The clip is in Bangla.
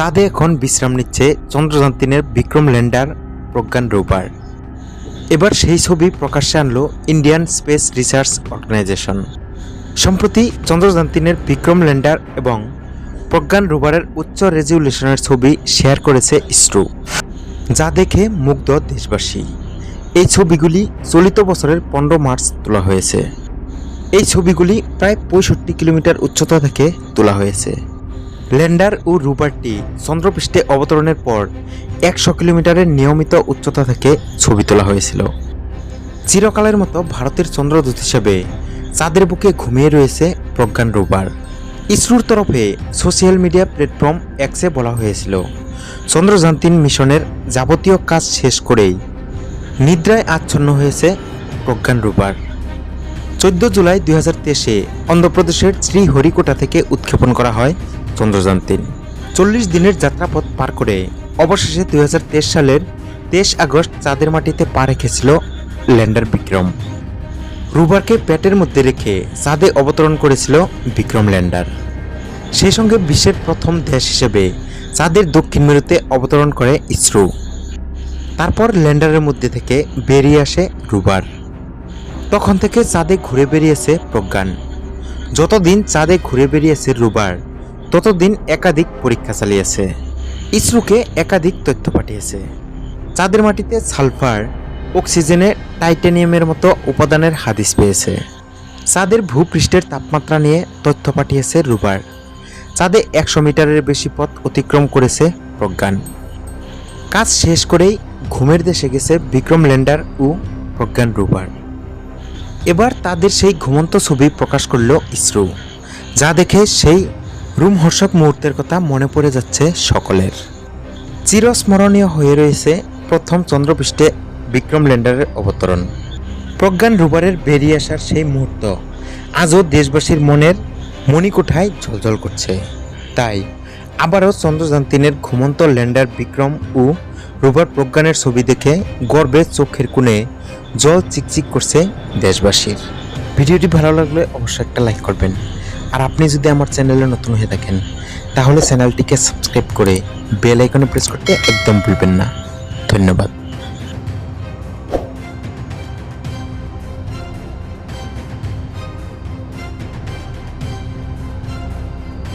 চাঁদে এখন বিশ্রাম নিচ্ছে চন্দ্রযান তিনের বিক্রম ল্যান্ডার প্রজ্ঞান রোভার এবার সেই ছবি প্রকাশ্যে আনলো ইন্ডিয়ান স্পেস রিসার্চ অর্গানাইজেশন। সম্প্রতি চন্দ্রযান তিনের বিক্রম ল্যান্ডার এবং প্রজ্ঞান রোভারের উচ্চ রেজুলেশনের ছবি শেয়ার করেছে ইসরো। যা দেখে মুগ্ধ দেশবাসী। এই ছবিগুলি চলিত বছরের পনেরো মার্চ তোলা হয়েছে। এই ছবিগুলি প্রায় পঁয়ষট্টি কিলোমিটার উচ্চতা থেকে তোলা হয়েছে। ল্যান্ডার ও রোভারটি চন্দ্রপৃষ্ঠে অবতরণের পর একশো কিলোমিটারের নিয়মিত উচ্চতা থেকে ছবি তোলা হয়েছিল। চিরকালের মতো ভারতের চন্দ্রদূত হিসেবে চাঁদের বুকে ঘুমিয়ে রয়েছে প্রজ্ঞান রোভার ইসরোর তরফে সোশ্যাল মিডিয়া প্ল্যাটফর্ম এক্সে বলা হয়েছিল চন্দ্রযান তিন মিশনের যাবতীয় কাজ শেষ করেই নিদ্রায় আচ্ছন্ন হয়েছে প্রজ্ঞান রোভার চোদ্দ জুলাই দুই হাজার তেইশে অন্ধ্রপ্রদেশের শ্রীহরিকোটা থেকে উৎক্ষেপণ করা হয় চন্দ্রযান তিন। চল্লিশ দিনের যাত্রাপথ পার করে অবশেষে দুই হাজার তেইশ সালের তেইশ আগস্ট চাঁদের মাটিতে পা রেখেছিল ল্যান্ডার বিক্রম। রুবারকে পেটের মধ্যে রেখে চাঁদে অবতরণ করেছিল বিক্রম ল্যান্ডার। সেই সঙ্গে বিশ্বের প্রথম দেশ হিসেবে চাঁদের দক্ষিণ মেরুতে অবতরণ করে ইসরো। তারপর ল্যান্ডারের মধ্যে থেকে বেরিয়ে আসে রুবার। তখন থেকে চাঁদে ঘুরে বেরিয়েছে প্রজ্ঞান। যতদিন চাঁদে ঘুরে বেরিয়েছে রোভার ততদিন একাধিক পরীক্ষা চালিয়েছে। ইসরোকে একাধিক তথ্য পাঠিয়েছে। চাঁদের মাটিতে সালফার, অক্সিজেনে টাইটানিয়ামের মতো উপাদানের হাদিস পেয়েছে। চাঁদের ভূপৃষ্ঠের তাপমাত্রা নিয়ে তথ্য পাঠিয়েছে রুবার। চাঁদে একশো মিটারের বেশি পথ অতিক্রম করেছে প্রজ্ঞান। কাজ শেষ করেই ঘুমের দেশে গেছে বিক্রম ল্যান্ডার ও প্রজ্ঞান রুবার। এবার তাদের সেই ঘুমন্ত ছবি প্রকাশ করল ইসরো। যা দেখে সেই রুমহর্ষক মুহূর্তের কথা মনে পড়ে যাচ্ছে সকলের। চিরস্মরণীয় হয়ে রয়েছে প্রথম চন্দ্রপৃষ্ঠে বিক্রম ল্যান্ডারের অবতরণ। প্রজ্ঞান রুবারের বেরিয়ে আসার সেই মুহূর্ত আজও দেশবাসীর মনের মণিকোঠায় ঝলঝল করছে। তাই আবারও চন্দ্রযান তিনের ঘুমন্ত ল্যান্ডার বিক্রম ও রোভার প্রজ্ঞানের ছবি দেখে গর্বে চোখের কোণে জল চিকচিক করছে দেশবাসীর। ভিডিওটি ভালো লাগলে অবশ্যই একটা লাইক করবেন। আর আপনি যদি আমার চ্যানেলে নতুন হয়ে থাকেন, তাহলে চ্যানেলটিকে সাবস্ক্রাইব করে বেল আইকনে প্রেস করতে একদম ভুলবেন না। ধন্যবাদ।